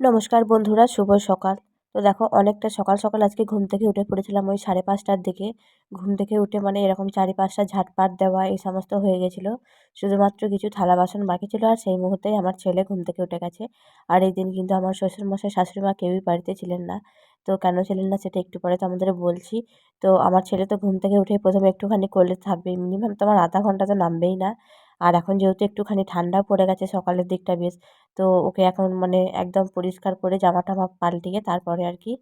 নমস্কার বন্ধুরা, শুভ সকাল। তো দেখো, অনেকটা সকাল সকাল আজকে ঘুম থেকে উঠে পড়েছিলাম ওই সাড়ে পাঁচটার দিকে। ঘুম থেকে উঠে মানে এরকম চারি পাঁচটা ঝাটপাট দেওয়া এই সমস্ত হয়ে গেছিল। শুধুমাত্র কিছু থালা বাসন বাকি ছিল আর সেই মুহূর্তেই আমার ছেলে ঘুম থেকে উঠে গেছে। আর এই দিন কিন্তু আমার শ্বশুরমশাই শাশুড়ি মা কেউই বাড়িতে ছিলেন না। তো কেন ছিলেন না সেটা একটু পরে তো আমাদের বলছি। তো আমার ছেলে তো ঘুম থেকে উঠে প্রথমে একটুখানি করলে থাকবে মিনিমাম তো আমার আধা ঘণ্টা তো নামবেই না। আর এখন যেহেতু একটুখানি ঠান্ডাও পড়ে গেছে সকালের দিকটা বেশ, তো ওকে এখন মানে একদম পরিষ্কার করে জামা টামা পাল্টিয়ে তারপরে আর কি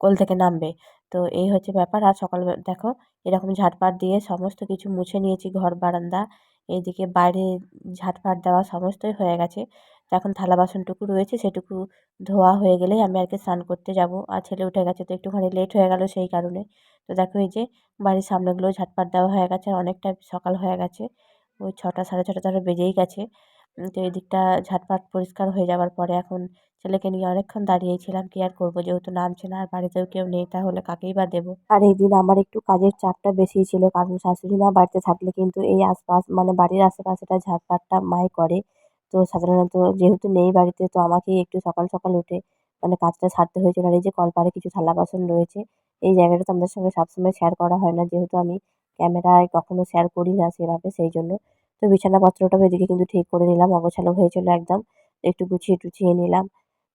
কোল থেকে নামবে। তো এই হচ্ছে ব্যাপার। আর সকাল দেখো এরকম ঝাঁটপাট দিয়ে সমস্ত কিছু মুছে নিয়েছি ঘর, বারান্দা। এইদিকে বাইরে ঝাঁটপাট দেওয়া সমস্তই হয়ে গেছে। তো এখন থালা বাসনটুকু রয়েছে, সেটুকু ধোয়া হয়ে গেলেই আমি আর কি স্নান করতে যাব। আর ছেলে উঠে গেছে তো একটুখানি লেট হয়ে গেল সেই কারণে। তো দেখো এই যে বাড়ির সামনেগুলো ঝাঁটপাট দেওয়া হয়ে গেছে অনেকটা সকাল হয়ে গেছে। ওই ছটা, সাড়ে ছটা ধরো বেজেই গেছে। তো এই দিকটা ঝাটপাট পরিষ্কার হয়ে যাওয়ার পরে এখন ছেলেকে নিয়ে অনেকক্ষণ দাঁড়িয়েছিলাম কি আর করব? যেহেতু নামছে না আর বাড়িতেও কেউ নেই, তাহলে কাকেই বা দেবো? আর এই দিন আমার একটু কাজের চাপটা বেশি ছিল, কারণ শাশুড়ি মা বাড়িতে থাকলে কিন্তু এই আশপাশ মানে বাড়ির আশেপাশেটা ঝাটপাটটা মাই করে। তো সাধারণত যেহেতু নেই বাড়িতে, তো আমাকেই একটু সকাল সকাল উঠে মানে কাজটা সারতে হয়েছিল। আর এই যে কলপাড়ে কিছু থালা বাসন রয়েছে, এই জায়গাটা তো আমাদের সঙ্গে সবসময় শেয়ার করা হয় না। যেহেতু আমি ক্যামেরায় কখনো শেয়ার করি না সেভাবে, সেই জন্য। তো বিছানাপত্রটাও এদিকে কিন্তু ঠিক করে নিলাম, অগোছালো হয়েছিল একদম। একটু গুছিয়ে টুছিয়ে নিলাম।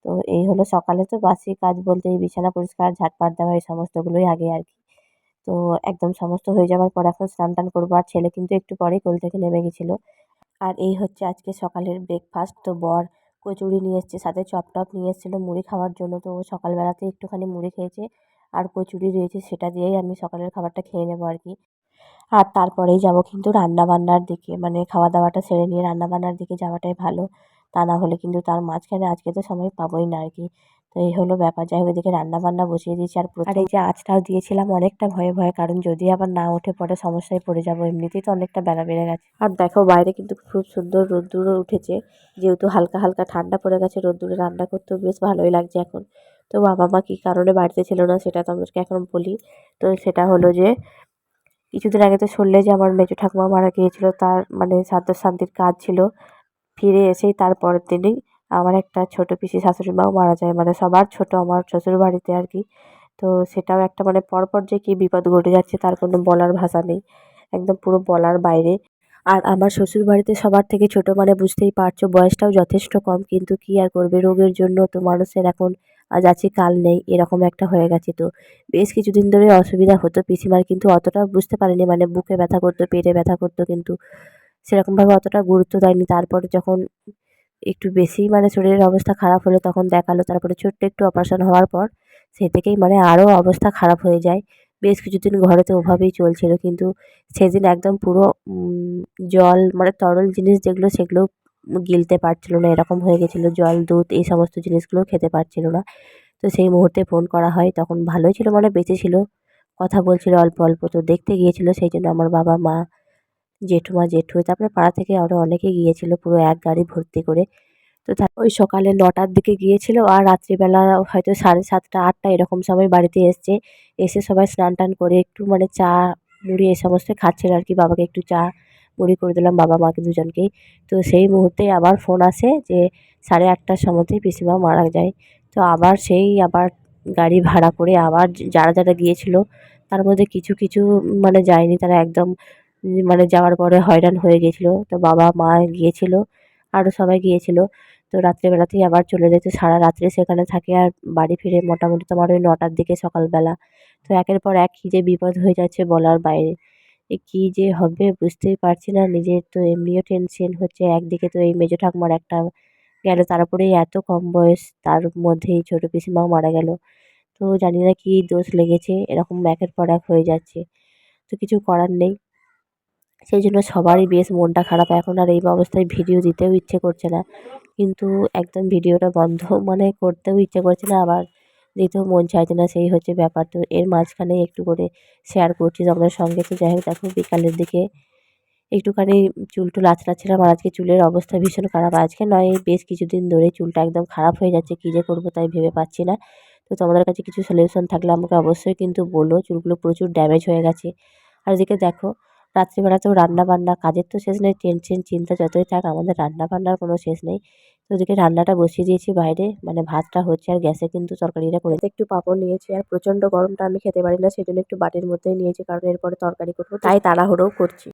তো এই হলো সকালে তো বাসি কাজ বলতে এই বিছানা পরিষ্কার, ঝাঁটপাট দেওয়া, এই সমস্তগুলোই আগে আর কি। তো একদম সমস্ত হয়ে যাওয়ার পর এখন স্নান টান করব, আর ছেলে কিন্তু একটু পরেই কোল থেকে নেমে গেছিল। আর এই হচ্ছে আজকে সকালের ব্রেকফাস্ট তো বর কচুরি নিয়ে এসছে, সাথে চপ টপ নিয়ে এসেছিল মুড়ি খাওয়ার জন্য। তো ও সকালবেলাতে একটুখানি মুড়ি খেয়েছে, আর কচুরি রয়েছে সেটা দিয়েই আমি সকালের খাবারটা খেয়ে নেব আর কি। আর তারপরেই যাব কিন্তু রান্নাবান্নার দিকে মানে খাওয়া দাওয়াটা সেরে নিয়ে রান্নাবান্নার দিকে যাওয়াটাই ভালো। তা না হলে কিন্তু তার মাঝখানে আজকে তো সময় পাবোই না আর কি তো এই হলো ব্যাপার যাই হোক এদিকে রান্নাবান্না বসিয়ে দিয়েছি আর আর এই যে আঁচটাও দিয়েছিলাম অনেকটা ভয়ে ভয়ে কারণ যদি আবার না ওঠে পরে সমস্যায় পড়ে যাব এমনিতেই তো অনেকটা বেলা বেড়ে গেছে। আর দেখো বাইরে কিন্তু খুব সুন্দর রোদ্দুরও উঠেছে যেহেতু হালকা হালকা ঠান্ডা পড়ে গেছে রোদ্দুরে রান্না করতেও বেশ ভালোই লাগছে এখন। তো বাবা মা কী কারণে বাড়িতে ছিল না সেটা তো আমাদেরকে এখন বলি। তো সেটা হলো যে কিছুদিন আগে তো শুনলে যে আমার মেজো ঠাকুমা মারা গিয়েছিল, তার মানে শ্রাদ্ধ শান্তির কাজ ছিল। ফিরে এসেই তার পরের দিনই আমার একটা ছোটো পিসি শাশুড়ি মাও মারা যায় মানে সবার ছোট আমার শ্বশুর বাড়িতে আর কি। তো সেটাও একটা মানে পরপর যে কী বিপদ ঘটে যাচ্ছে তার কোনো বলার ভাষা নেই, একদম পুরো বলার বাইরে। আর আমার শ্বশুর বাড়িতে সবার থেকে ছোট মানে বুঝতেই পারছ, বয়সটাও যথেষ্ট কম, কিন্তু কী আর করবে? রোগের জন্য তো মানুষের এখন আজ আছি, কাল নেই, এরকম একটা হয়ে গেছে তো। বেশ কিছুদিন ধরে অসুবিধা হতো, পিসিমার কিন্তু অতটা বুঝতে পারেনি মানে বুকে ব্যথা করতো, পেটে ব্যথা করতো কিন্তু সেরকমভাবে অতটা গুরুত্ব দেয়নি। তারপরে যখন একটু বেশি মানে শরীরের অবস্থা খারাপ হলো, তখন দেখাল, তারপরে ছোট্ট একটু অপারেশন হওয়ার পর সে থেকেই মানে আরও অবস্থা খারাপ হয়ে যায়। বেশ কিছুদিন ঘরে তো ওভাবেই চলছিল, কিন্তু সেদিন একদম পুরো জল মানে তরল জিনিস যেগুলো, সেগুলো গিলতে পারছিল না, এরকম হয়ে গেছিল, জল, দুধ, এই সমস্ত জিনিসগুলোও খেতে পারছিল না। তো সেই মুহূর্তে ফোন করা হয়, তখন ভালোই ছিল মানে বেঁচে ছিল, কথা বলছিল অল্প অল্প, তো দেখতে গিয়েছিল, সেই জন্য আমার বাবা, মা, জেঠুমা জেঠু তারপরে পাড়া থেকে আরও অনেকে গিয়েছিল, পুরো এক গাড়ি ভর্তি করে। তো ওই সকালে নটার দিকে গিয়েছিল, আর রাত্রিবেলা হয়তো সাড়ে সাতটা, আটটা এরকম সময় বাড়িতে এসছে। এসে সবাই স্নান টান করে একটু মানে চা, মুড়ি, এ সমস্ত খাচ্ছিল আর কি, বাবাকে একটু চা মুড়ি করে দিলাম বাবা মাকে দুজনকেই। তো সেই মুহূর্তে আবার ফোন আসে যে সাড়ে আটটার সময়তেই পিসিমা মারা যায়। তো আবার সেই আবার গাড়ি ভাড়া করে আবার যারা যারা গিয়েছিল, তার মধ্যে কিছু কিছু মানে যায়নি, তারা একদম মানে যাওয়ার পরে হয়রান হয়ে গিয়েছিল। তো বাবা, মা গিয়েছিল, আরও সবাই গিয়েছিল। তো রাত্রেবেলাতেই আবার চলে যেতে সারা রাত্রে সেখানে থাকে আর বাড়ি ফিরে মোটামুটি তোমার ওই নটার দিকে সকালবেলা। তো একের পর এক যে বিপদ হয়ে যাচ্ছে বলার বাইরে। কী যে হবে বুঝতেই পারছি না। নিজের তো এমনিও টেনশন হচ্ছে। একদিকে তো এই মেজো ঠাকুমার একটা গেল তারপরে এত কম বয়স, তার মধ্যেই ছোটো পিসিমাও মারা গেল। তো জানি না কী দোষ লেগেছে, এরকম একের পর এক হয়ে যাচ্ছে। তো কিছু করার নেই। সেই জন্য সবারই বেশ মনটা খারাপ। এখন আর এই অবস্থায় ভিডিও দিতেও ইচ্ছে করছে না। কিন্তু একদম ভিডিওটা বন্ধ মানে করতেও ইচ্ছে করছে না। আবার দিতেও মন চাইছে না, সেই হচ্ছে ব্যাপার। তো এর মাঝখানে একটু করে শেয়ার করছি তোমাদের সঙ্গে তো যাই হোক, দেখো বিকালের দিকে একটুখানি চুল টুল আঁচড়াচ্ছিলাম আর আজকে চুলের অবস্থা ভীষণ খারাপ। আজকে নয় বেশ কিছুদিন ধরে চুলটা একদম খারাপ হয়ে যাচ্ছে, কী যে করব তাই ভেবে পাচ্ছি না। তো তোমাদের কাছে কিছু সলিউশন থাকলে আমাকে অবশ্যই কিন্তু বলো, চুলগুলো প্রচুর ড্যামেজ হয়ে গেছে। আর এদিকে দেখো রাত্রিবেলাতেও রান্না বান্না কাজের তো শেষ নেই টেনশন চিন্তা যতই থাক, আমাদের রান্না বান্নার কোনো শেষ নেই। ওদিকে রান্নাটা বসিয়ে দিয়েছি বাইরে মানে ভাতটা হচ্ছে আর গ্যাসে কিন্তু তরকারিটা করেছে একটু পাঁপড় নিয়েছি আর প্রচণ্ড গরমটা আমি খেতে পারি না, সেজন্য একটু বাটির মধ্যেই নিয়েছি কারণ এরপরে তরকারি করব, তাই তাড়াহুড়োও করছি।